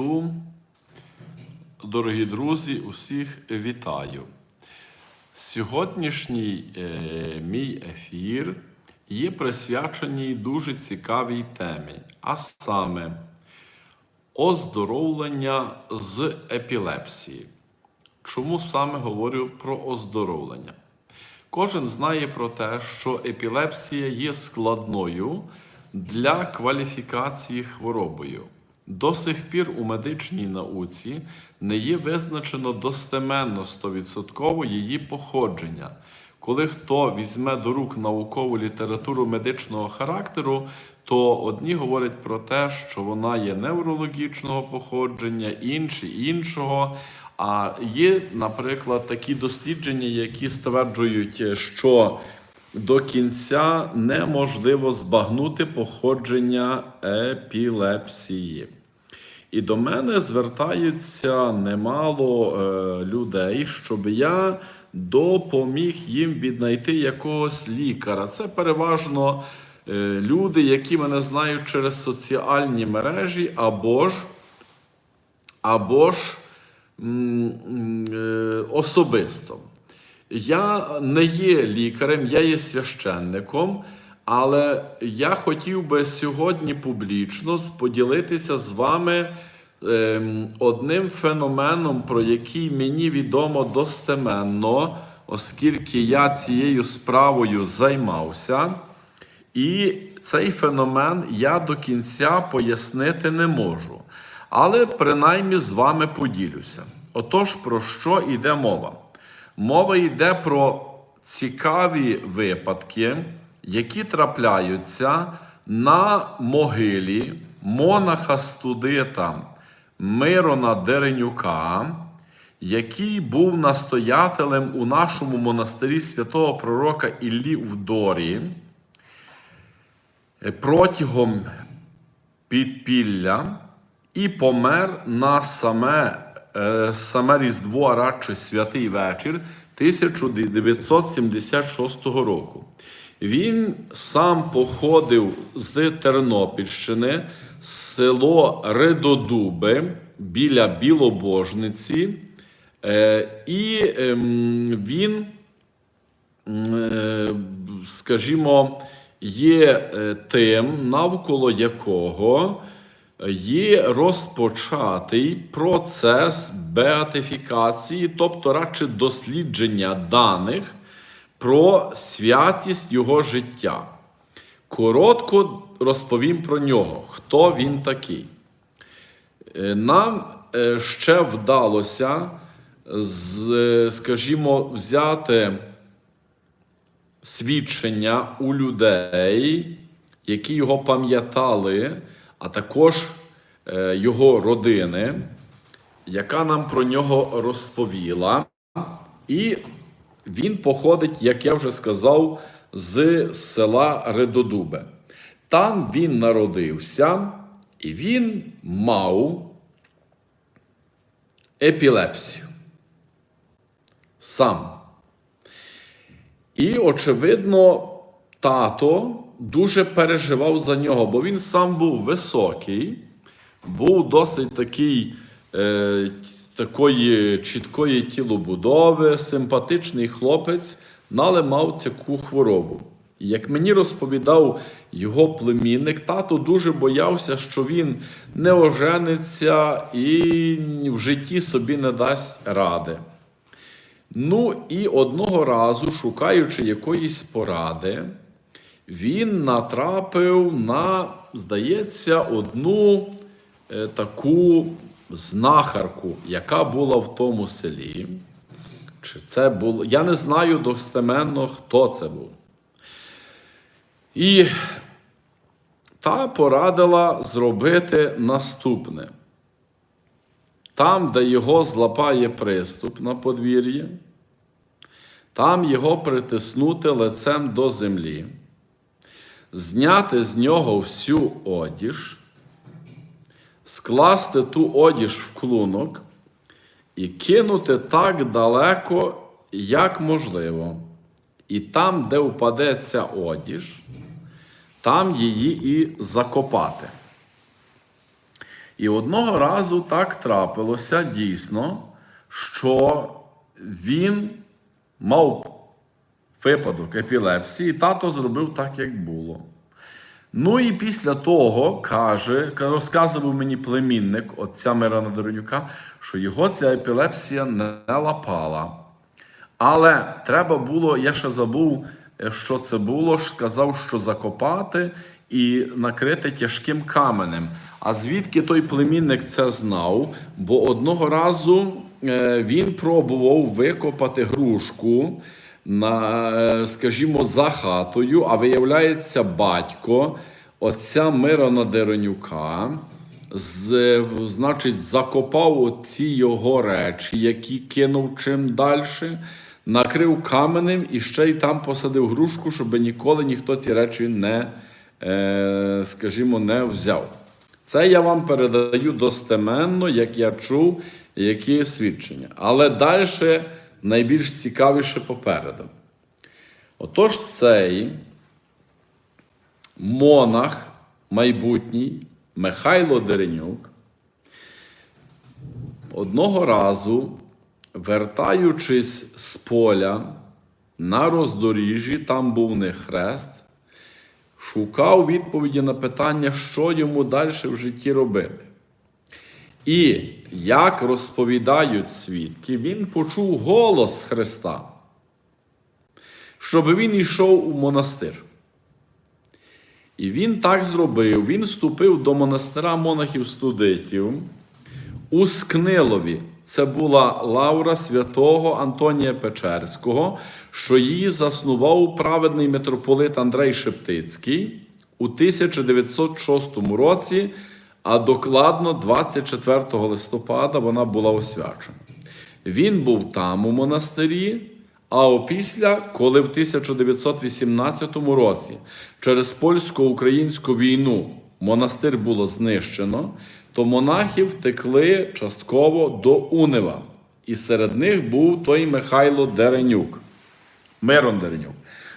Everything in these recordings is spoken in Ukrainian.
Христу. Дорогі друзі, усіх вітаю. Сьогоднішній е, мій ефір є присвячений дуже цікавій темі, а саме оздоровлення з епілепсії. Чому саме говорю про оздоровлення? Кожен знає про те, що епілепсія є складною для кваліфікації хворобою. До сих пір у медичній науці не є визначено достеменно 100% її походження. Коли хто візьме до рук наукову літературу медичного характеру, то одні говорять про те, що вона є неврологічного походження, інші іншого. А є, наприклад, такі дослідження, які стверджують, що до кінця неможливо збагнути походження епілепсії. І до мене звертаються немало е, людей, щоб я допоміг їм віднайти якогось лікаря. Це переважно е, люди, які мене знають через соціальні мережі, або ж, або ж м, м, е, особисто. Я не є лікарем, я є священником, але я хотів би сьогодні публічно поділитися з вами одним феноменом, про який мені відомо достеменно, оскільки я цією справою займався. І цей феномен я до кінця пояснити не можу. Але принаймні з вами поділюся. Отож, про що йде мова? Мова йде про цікаві випадки, які трапляються на могилі монаха студита Мирона Деренюка, який був настоятелем у нашому монастирі святого пророка Іллі в Дорі протягом підпілля і помер на саме, е, саме Різдво, а радше святий вечір 1976 року. Він сам походив з Тернопільщини, село Редодуби біля Білобожниці, е, і ем, він е, скажімо, є е, тим, навколо якого є розпочатий процес беатифікації, тобто радше дослідження даних про святість його життя. Коротко розповім про нього, хто він такий. Е, Нам е, ще вдалося, скажімо, взяти свідчення у людей, які його пам'ятали, а також е, його родини, яка нам про нього розповіла. І він походить, як я вже сказав, з села Редодубе. Там він народився, і він мав епілепсію. Сам. І, очевидно, тато дуже переживав за нього, бо він сам був високий, був досить такий, е, такої чіткої тілобудови, симпатичний хлопець, але мав таку хворобу. І як мені розповідав його племінник, тато дуже боявся, що він не ожениться і в житті собі не дасть ради. Ну і одного разу, шукаючи якоїсь поради, він натрапив на, здається, одну е, таку знахарку, яка була в тому селі. Чи це було? Я не знаю достеменно, хто це був. І та порадила зробити наступне. Там, де його злапає приступ на подвір'ї, там його притиснути лицем до землі, зняти з нього всю одіж, скласти ту одіж в клунок і кинути так далеко, як можливо. І там, де впаде ця одіж, там її і закопати. І одного разу так трапилося дійсно, що він мав випадок епілепсії, і тато зробив так, як було. Ну і після того каже, розказував мені племінник отця Мирона Доронюка, що його ця епілепсія не лапала. Але треба було, я ще забув, е, що це було, сказав, що закопати і накрити тяжким каменем. А звідки той племінник це знав? Бо одного разу е, він пробував викопати грушку на, е, скажімо, за хатою, а виявляється, батько отця Мирона Деронюка з, значить, закопав ці його речі, які кинув чим далі, накрив каменем і ще й там посадив грушку, щоб ніколи ніхто ці речі не, е, скажімо, не взяв. Це я вам передаю достеменно, як я чув, які свідчення. Але далі найбільш цікавіше попереду. Отож, цей монах майбутній Михайло Деренюк одного разу, вертаючись з поля на роздоріжжі, там був не хрест, шукав відповіді на питання, що йому далі в житті робити. І як розповідають свідки, він почув голос Христа, щоб він йшов у монастир. І він так зробив. Він вступив до монастира монахів студитів у Скнилові. Це була лавра святого Антонія Печерського, що її заснував праведний митрополит Андрей Шептицький у 1906 році, а докладно 24 листопада вона була освячена. Він був там у монастирі. А опісля, коли в 1918 році через польсько-українську війну монастир було знищено, то монахи втекли частково до Унева. І серед них був той Михайло Деренюк, Мирон Деренюк.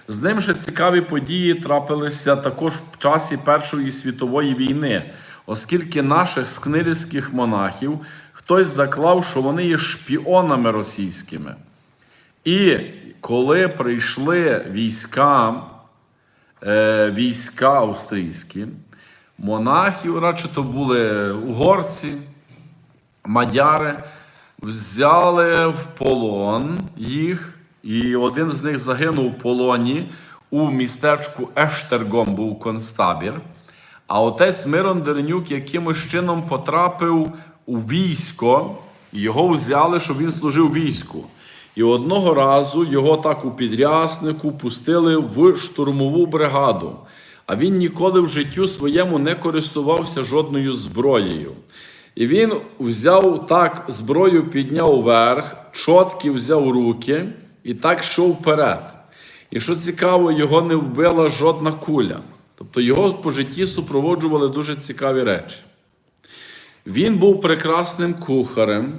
З ним ще цікаві події трапилися також в часі Першої світової війни, оскільки наших скнирівських монахів хтось заклав, що вони є шпіонами російськими. І коли прийшли війська, е, війська австрійські, монахів, радше то були угорці, мадяри, взяли в полон їх, і один з них загинув в полоні у містечку Ештергом, був концтабір. А отець Мирон Деренюк якимось чином потрапив у військо, його взяли, щоб він служив війську. І одного разу його так у підряснику пустили в штурмову бригаду. А він ніколи в життю своєму не користувався жодною зброєю. І він взяв так зброю, підняв вверх, чотки взяв руки і так йшов вперед. І що цікаво, його не вбила жодна куля. Тобто його по житті супроводжували дуже цікаві речі. Він був прекрасним кухарем.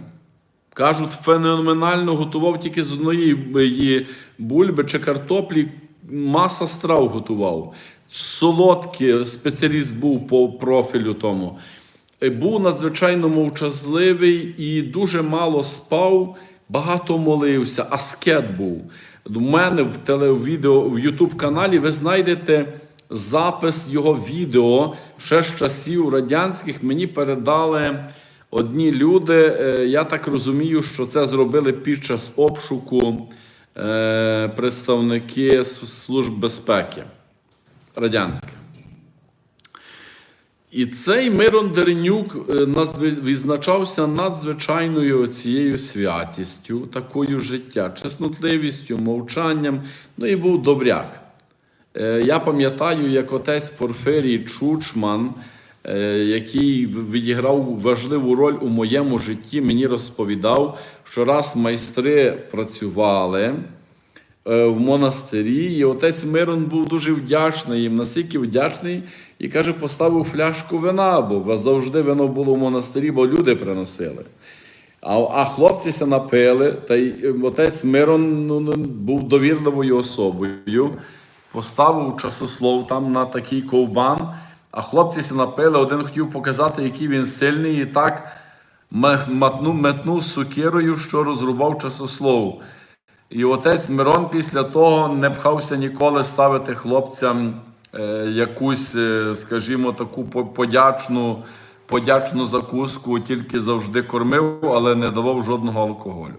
Кажуть, феноменально готував тільки з одної бульби чи картоплі, маса страв готував. Солодкий спеціаліст був по профілю тому. Був надзвичайно мовчазливий і дуже мало спав, багато молився, аскет був. У мене в телевідео в Ютуб каналі ви знайдете запис його відео ще з часів радянських. Мені передали. Одні люди, е, я так розумію, що це зробили під час обшуку е, представники Служб безпеки радянських. І цей Мирон Деренюк е, відзначався надзвичайною цією святістю, такою життя, чеснотливістю, мовчанням, ну і був добряк. Я пам'ятаю, як отець Порфирій Чучман. Е, який відіграв важливу роль у моєму житті, мені розповідав, що раз майстри працювали е, в монастирі, і отець Мирон був дуже вдячний їм, настільки вдячний, і каже, поставив фляжку вина, бо завжди вино було в монастирі, бо люди приносили. А а хлопці се напили, та й е, отець Мирон ну, був довірливою особою, поставив часослов там на такий ковбан. А хлопці сі напили, один хотів показати, який він сильний, і так ме- матнув, метнув сукирою, що розрубав часослову. І отець Мирон після того не пхався ніколи ставити хлопцям е, якусь, е, скажімо, таку подячну, подячну закуску, тільки завжди кормив, але не давав жодного алкоголю.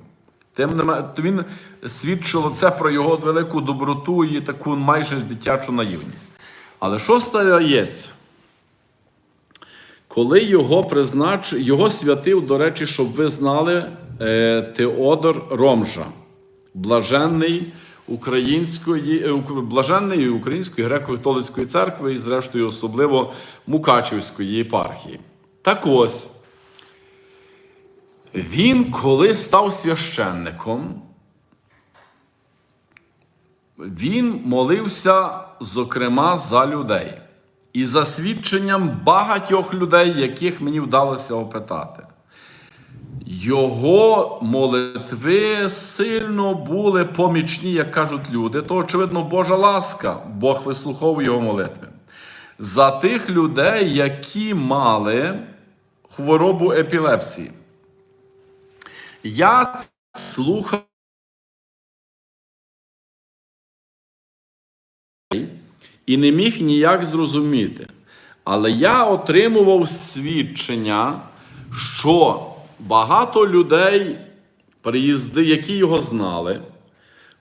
Тим не менше, він свідчило це про його велику доброту і таку майже дитячу наївність. Але що стається? Коли його признач... його святив, до речі, щоб ви знали, е, Теодор Ромжа, блаженний української, е, блаженний української греко-католицької церкви і, зрештою, особливо Мукачівської єпархії. Так ось, він, коли став священником, він молився, зокрема, за людей. І за свідченням багатьох людей, яких мені вдалося опитати. Його молитви сильно були помічні, як кажуть люди. То, очевидно, Божа ласка, Бог вислуховує його молитви. За тих людей, які мали хворобу епілепсії. Я слухав і не міг ніяк зрозуміти. Але я отримував свідчення, що багато людей, приїзди, які його знали,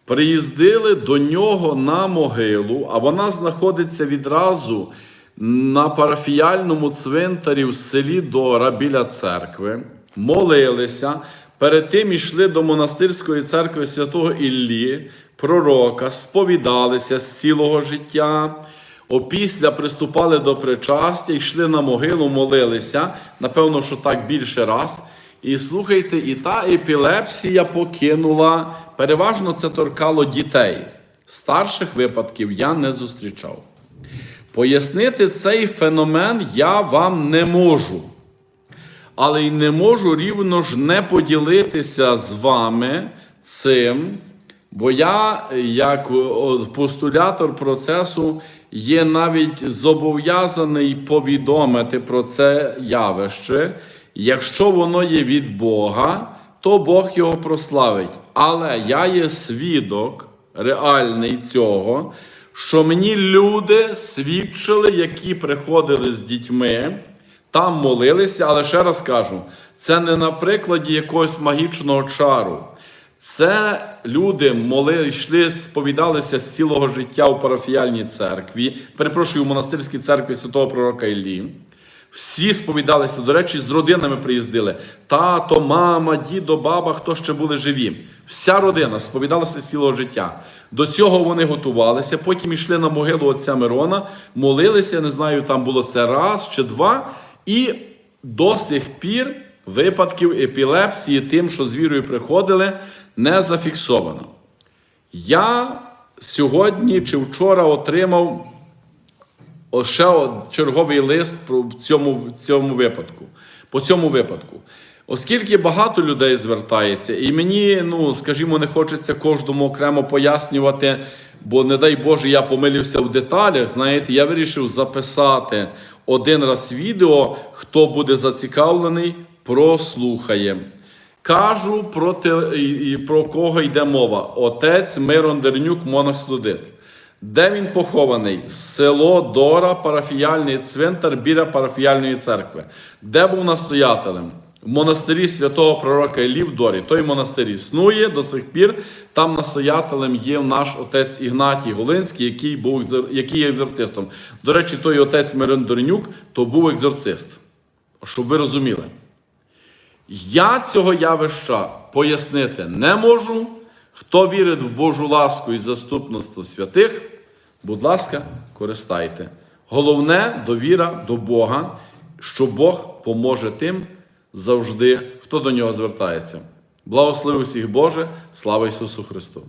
приїздили до нього на могилу, а вона знаходиться відразу на парафіяльному цвинтарі в селі Дора біля церкви, молилися. Перед тим йшли до монастирської церкви святого Іллі, пророка, сповідалися з цілого життя. Опісля приступали до причастя, йшли на могилу, молилися. Напевно, що так більше раз. І слухайте, і та епілепсія покинула. Переважно це торкало дітей. Старших випадків я не зустрічав. Пояснити цей феномен я вам не можу. Але й не можу рівно ж не поділитися з вами цим, бо я, як постулятор процесу, є навіть зобов'язаний повідомити про це явище. Якщо воно є від Бога, то Бог його прославить. Але я є свідок реальний цього, що мені люди свідчили, які приходили з дітьми там молилися, але ще раз кажу, це не на прикладі якогось магічного чару. Це люди моли, йшли, сповідалися з цілого життя у парафіяльній церкві, перепрошую, у монастирській церкві святого пророка Іллі. Всі сповідалися, до речі, з родинами приїздили. Тато, мама, дідо, баба, хто ще були живі. Вся родина сповідалася з цілого життя. До цього вони готувалися, потім йшли на могилу отця Мирона, молилися, не знаю, там було це раз чи два. І до сих пір випадків епілепсії, тим, що з вірою приходили, не зафіксовано. Я сьогодні чи вчора отримав ще черговий лист в цьому, цьому випадку. По цьому випадку. Оскільки багато людей звертається, і мені, ну, скажімо, не хочеться кожному окремо пояснювати, бо, не дай Боже, я помилився в деталях. Знаєте, я вирішив записати один раз відео, хто буде зацікавлений, прослухає. Кажу про, те, про кого йде мова. Отець Мирон Дернюк, монах Слудит. Де він похований? Село Дора, парафіяльний цвинтар біля парафіяльної церкви. Де був настоятелем? В монастирі святого пророка Іллі в Дорі. Той монастир існує до сих пір. Там настоятелем є наш отець Ігнатій Голинський, який був який є екзорцистом. До речі, той отець Мирон Дорнюк то був екзорцист. Щоб ви розуміли. Я цього явища пояснити не можу. Хто вірить в Божу ласку і заступництво святих, будь ласка, користайте. Головне довіра до Бога, що Бог поможе тим завжди, хто до нього звертається. Благослови всіх Боже, слава Ісусу Христу!